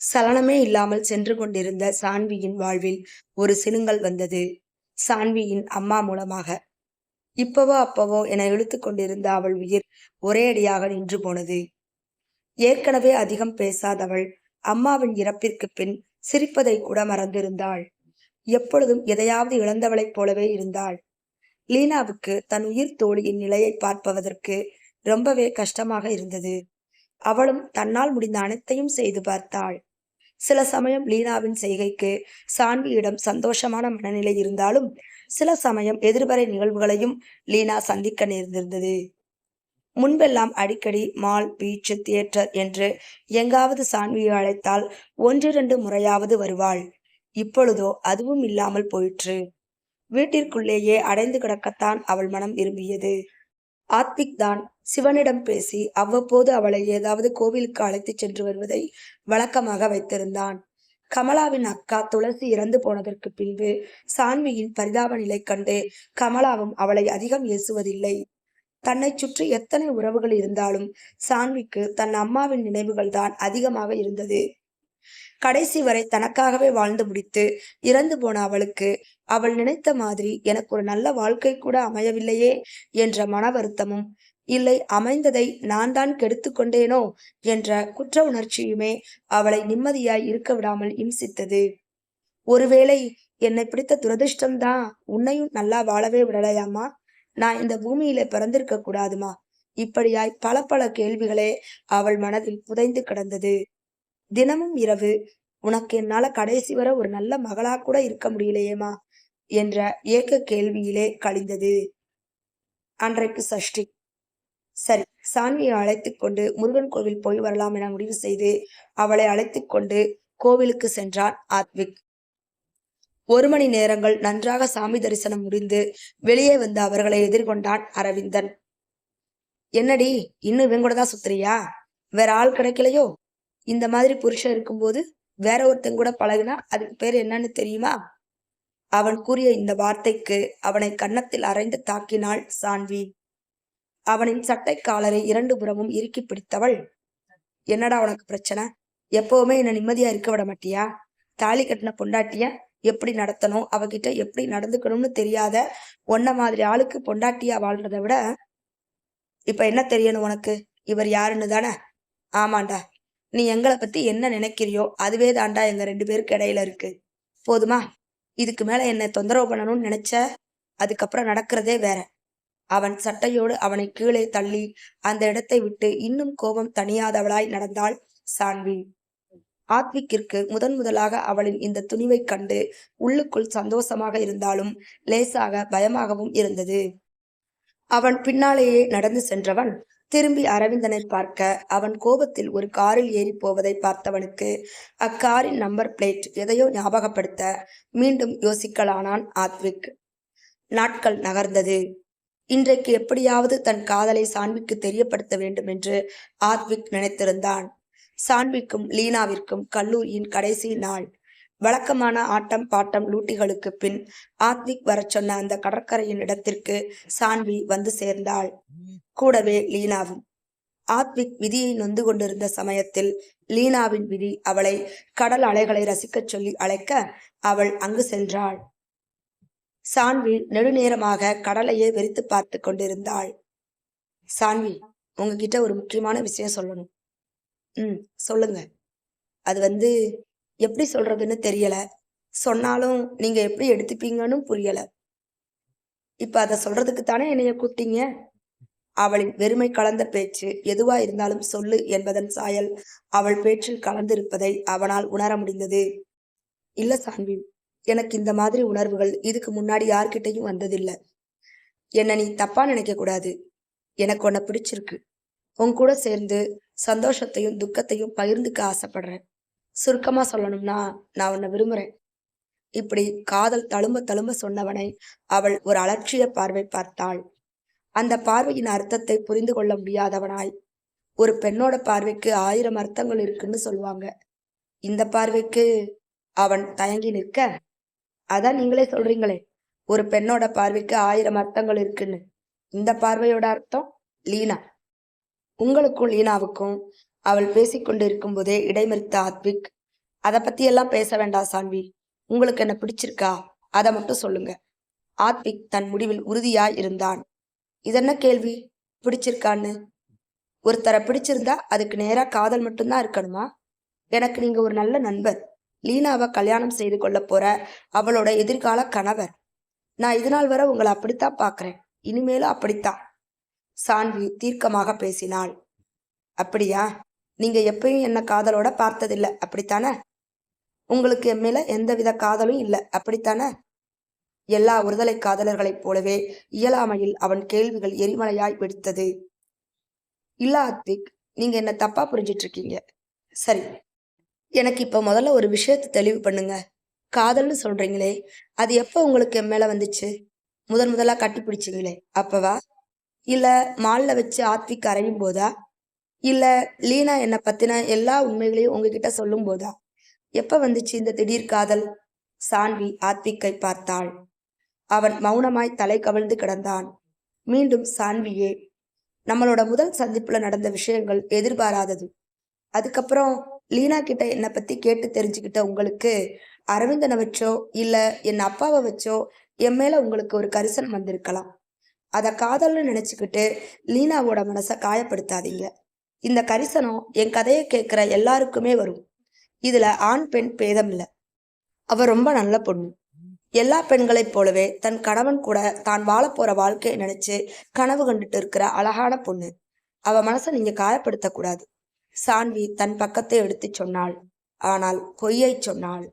சலனமே இல்லாமல் சென்று கொண்டிருந்த சான்வியின் வாழ்வில் ஒரு சினுங்கல் வந்தது. சான்வியின் அம்மா மூலமாக. இப்பவோ அப்பவோ என இழுத்து கொண்டிருந்த அவள் உயிர் ஒரே அடியாக நின்று போனது. ஏற்கனவே அதிகம் பேசாதவள் அம்மாவின் இறப்பிற்கு பின் சிரிப்பதை கூட மறந்திருந்தாள். எப்பொழுதும் எதையாவது இழந்தவளைப் போலவே இருந்தாள். லீனாவுக்கு தன் உயிர் தோழியின் நிலையை பார்ப்பதற்கு ரொம்பவே கஷ்டமாக இருந்தது. அவளும் தன்னால் முடிந்த அனைத்தையும் செய்து பார்த்தாள். சில சமயம் லீனாவின் செய்கைக்கு சான்வியிடம் சந்தோஷமான மனநிலை இருந்தாலும் சில சமயம் எதிர்மறை நிகழ்வுகளையும் லீனா சந்திக்க நேர்ந்திருந்தது. முன்பெல்லாம் அடிக்கடி மால் பீச் தியேட்டர் என்று எங்காவது சான்வியை அழைத்தால் ஒன்றிரண்டு முறையாவது வருவாள். இப்பொழுதோ அதுவும் இல்லாமல் போயிற்று. வீட்டிற்குள்ளேயே அடைந்து கிடக்கத்தான் அவள் மனம் விரும்பியது. ஆத்விக் தான் சிவனிடம் பேசி அவ்வப்போது அவளை ஏதாவது கோவிலுக்கு அழைத்துச் சென்று வருவதை வழக்கமாக வைத்திருந்தான். கமலாவின் அக்கா துளசி இறந்து போனதற்கு பின்பு சான்வியின் பரிதாப நிலை கண்டு கமலாவும் அவளை அதிகம் ஏசுவதில்லை. தன்னை சுற்றி எத்தனை உறவுகள் இருந்தாலும் சான்விக்கு தன் அம்மாவின் நினைவுகள் தான் அதிகமாக இருந்தது. கடைசி வரை தனக்காகவே வாழ்ந்து முடித்து இறந்து போன அவளுக்கு அவள் நினைத்த மாதிரி எனக்கு ஒரு நல்ல வாழ்க்கை கூட அமையவில்லையே என்ற மன வருத்தமும் இல்லை அமைந்ததை நான் தான் கெடுத்து கொண்டேனோ என்ற குற்ற உணர்ச்சியுமே அவளை நிம்மதியாய் இருக்க விடாமல் இம்சித்தது. ஒருவேளை என்னை பிடித்த துரதிருஷ்டம்தான் உன்னையும் நல்லா வாழவே விடலையாமா நான் இந்த பூமியில பிறந்திருக்க கூடாதுமா? இப்படியாய் பல பல கேள்விகளே அவள் மனதில் புதைந்து கிடந்தது. தினமும் இரவு உனக்கு என்னால கடைசி வர ஒரு நல்ல மகளா கூட இருக்க முடியலையேமா என்ற ஏக்க கேள்வியிலே கழிந்தது. அன்றைக்கு சஷ்டி. சரி சாமியை அழைத்து கொண்டு முருகன் கோவில் போய் வரலாம் என முடிவு செய்து அவளை அழைத்து கொண்டு கோவிலுக்கு சென்றான் ஆத்விக். ஒரு மணி நேரங்கள் நன்றாக சாமி தரிசனம் முடிந்து வெளியே வந்து அவர்களை எதிர்கொண்டான் அரவிந்தன். என்னடி இன்னும் இவன் கூட தான் சுத்துறியா? வேற ஆள் கிடைக்கலையோ? இந்த மாதிரி புருஷன் இருக்கும்போது வேற ஒருத்தன் கூட பழகுனா அதுக்கு பேர் என்னன்னு தெரியுமா? அவன் கூறிய இந்த வார்த்தைக்கு அவனை கன்னத்தில் அரைந்து தாக்கினாள் சான்வி. அவனின் சட்டை காலரை இரண்டு புறமும் இறுக்கி பிடித்தவள். என்னடா உனக்கு பிரச்சனை? எப்பவுமே என்ன நிம்மதியா இருக்க விட மாட்டியா? தாலி கட்டின பொண்டாட்டிய எப்படி நடத்தணும்? அவகிட்ட எப்படி நடந்துக்கணும்னு தெரியாத ஒன்ன மாதிரி ஆளுக்கு பொண்டாட்டியா வாழ்றதை விட இப்ப என்ன தெரியணும் உனக்கு? இவர் யாருன்னு தானே? ஆமாண்டா. நீ எங்களை பத்தி என்ன நினைக்கிறியோ அதுவே தாண்டா எங்க ரெண்டு பேருக்கு இடையில இருக்கு. போதுமா? இதுக்கு மேல என்னை தொந்தரவு பண்ணணும்னு நினைச்ச? அதுக்கப்புறம் நடக்கிறதே வேற. அவன் சட்டையோடு அவனை கீழே தள்ளி அந்த இடத்தை விட்டு இன்னும் கோபம் தணியாதவளாய் நடந்தாள் சான்வி. ஆத்விக்கிற்கு முதன் முதலாக அவளின் இந்த துணிவை கண்டு உள்ளுக்குள் சந்தோஷமாக இருந்தாலும் லேசாக பயமாகவும் இருந்தது. அவன் பின்னாலேயே நடந்து சென்றவன் திரும்பி அரவிந்தனை பார்க்க அவன் கோபத்தில் ஒரு காரில் ஏறி போவதை பார்த்தவனுக்கு அக்காரின் நம்பர் பிளேட் எதையோ ஞாபகப்படுத்த மீண்டும் யோசிக்கலானான் ஆத்விக். நாட்கள் நகர்ந்தது. இன்றைக்கு எப்படியாவது தன் காதலை சான்விக்கு தெரியப்படுத்த வேண்டும் என்று ஆத்விக் நினைத்திருந்தான். சான்விக்கும் லீனாவிற்கும் கல்லூரியின் கடைசி நாள். வழக்கமான ஆட்டம் பாட்டம் லூட்டிகளுக்கு பின் ஆத்விக் வரச் சொன்ன அந்த கடற்கரையின் இடத்திற்கு சான்வி வந்து சேர்ந்தாள். கூடவே லீனாவும். ஆத்விக் விதியை நொந்து கொண்டிருந்த சமயத்தில் லீனாவின் விதி அவளை கடல் அலைகளை ரசிக்கச் சொல்லி அழைக்க அவள் அங்கு சென்றாள். சான்வி நெடுநேரமாக கடலையே வெறித்து பார்த்து கொண்டிருந்தாள். சான்வி உங்ககிட்ட ஒரு முக்கியமான விஷயம் சொல்லணும். ம் சொல்லுங்க. அது வந்து எப்படி சொல்றதுன்னு தெரியல. சொன்னாலும் நீங்க எப்படி எடுத்துப்பீங்கன்னு புரியல. இப்ப அதை சொல்றதுக்கு தானே என்னைய கூப்பிட்டீங்க? அவளின் வெறுமை கலந்த பேச்சு எதுவா இருந்தாலும் சொல்லு என்பதன் சாயல் அவள் பேச்சில் கலந்திருப்பதை அவனால் உணர முடிந்தது. இல்ல சான்வி எனக்கு இந்த மாதிரி உணர்வுகள் இதுக்கு முன்னாடி யார்கிட்டையும் வந்ததில்லை. என்ன நீ தப்பா நினைக்க கூடாது. எனக்கு உன்னை பிடிச்சிருக்கு. உன் கூட சேர்ந்து சந்தோஷத்தையும் துக்கத்தையும் பகிர்ந்துக்க ஆசைப்படுறேன். சுருக்கமா சொல்லணும்னா நான் உன்னை விரும்புறேன். இப்படி காதல் தழும்ப தழும்ப சொன்னவனை அவள் ஒரு அலட்சிய பார்வை பார்த்தாள். அந்த பார்வையின் அர்த்தத்தை புரிந்து கொள்ள முடியாதவனாய். ஒரு பெண்ணோட பார்வைக்கு ஆயிரம் அர்த்தங்கள் இருக்குன்னு சொல்லுவாங்க. இந்த பார்வைக்கு அவன் தயங்கி நிற்க? அதான் நீங்களே சொல்றீங்களே ஒரு பெண்ணோட பார்வைக்கு ஆயிரம் அர்த்தங்கள் இருக்குன்னு. இந்த பார்வையோட அர்த்தம் லீனா. உங்களுக்கும் லீனாவுக்கும் அவள் பேசிக்கொண்டு இருக்கும்போதே இடைமறித்த ஆத்விக் அதை பத்தி எல்லாம் பேச வேண்டாம் சான்வி உங்களுக்கு என்ன பிடிச்சிருக்கா? அதை மட்டும் சொல்லுங்க. ஆத்விக் தன் முடிவில் உறுதியாய் இருந்தான். இதென்ன கேள்வி? பிடிச்சிருக்கான்னு? ஒருத்தரை பிடிச்சிருந்தா அதுக்கு நேரா காதல் மட்டும்தான் இருக்கணுமா? எனக்கு நீங்க ஒரு நல்ல நண்பர். லீனாவை கல்யாணம் செய்து கொள்ள போற அவளோட எதிர்கால கணவர். நான் இது நாள் வரை உங்களை அப்படித்தான் பார்க்குறேன். இனிமேலும் அப்படித்தான். சான்வி தீர்க்கமாக பேசினாள். அப்படியா? நீங்க எப்பயும் என்ன காதலோட பார்த்ததில்ல. அப்படித்தானே? உங்களுக்கு என் மேல எந்தவித காதலும் இல்லை. அப்படித்தானே? எல்லா ஒருதலை காதலர்களைப் போலவே இயலாமையில் அவன் கேள்விகள் எரிமலையாய் வெடித்தது. இல்ல அத்விக் நீங்க என்ன தப்பா புரிஞ்சிட்டு இருக்கீங்க சரி. எனக்கு இப்போ முதல்ல ஒரு விஷயத்தை தெளிவு பண்ணுங்க. காதல்னு சொல்றீங்களே அது எப்போ உங்களுக்கு என் மேலே வந்துச்சு? முதன் முதலாக கட்டி பிடிச்சிங்களே அப்பவா? இல்லை மாலில் வச்சு ஆத்விக் அறையும் போதா? இல்லை லீனா என்னை பற்றின எல்லா உண்மைகளையும் உங்ககிட்ட சொல்லும் போதா? எப்போ வந்துச்சு இந்த திடீர் காதல்? சான்வி ஆத்விக்கை பார்த்தாள். அவன் மௌனமாய் தலை கவிழ்ந்து கிடந்தான். மீண்டும் சான்வியே நம்மளோட முதல் சந்திப்புல நடந்த விஷயங்கள் எதிர்பாராதது. அதுக்கப்புறம் லீனா கிட்ட என்னை பத்தி கேட்டு தெரிஞ்சுக்கிட்ட உங்களுக்கு அரவிந்தனை வச்சோ இல்ல என் அப்பாவை வச்சோ என் மேல உங்களுக்கு ஒரு கரிசனம் வந்திருக்கலாம். அதை காதல்னு நினைச்சுக்கிட்டு லீனாவோட மனசை காயப்படுத்தாதீங்க. இந்த கரிசனம் என் கதையை கேட்குற எல்லாருக்குமே வரும். இதுல ஆண் பெண் பேதம் இல்லை. அவ ரொம்ப நல்ல பொண்ணு. எல்லா பெண்களைப் போலவே தன் கணவன் கூட தான் வாழப்போகிற வாழ்க்கையை நினைச்சு கனவு கண்டுட்டு இருக்கிற அழகான பொண்ணு. அவ மனசை நீங்க காயப்படுத்தக்கூடாது சான்வி தன் பக்கத்தை எடுத்துச் சொன்னாள். ஆனால் பொய்யை சொன்னாள்.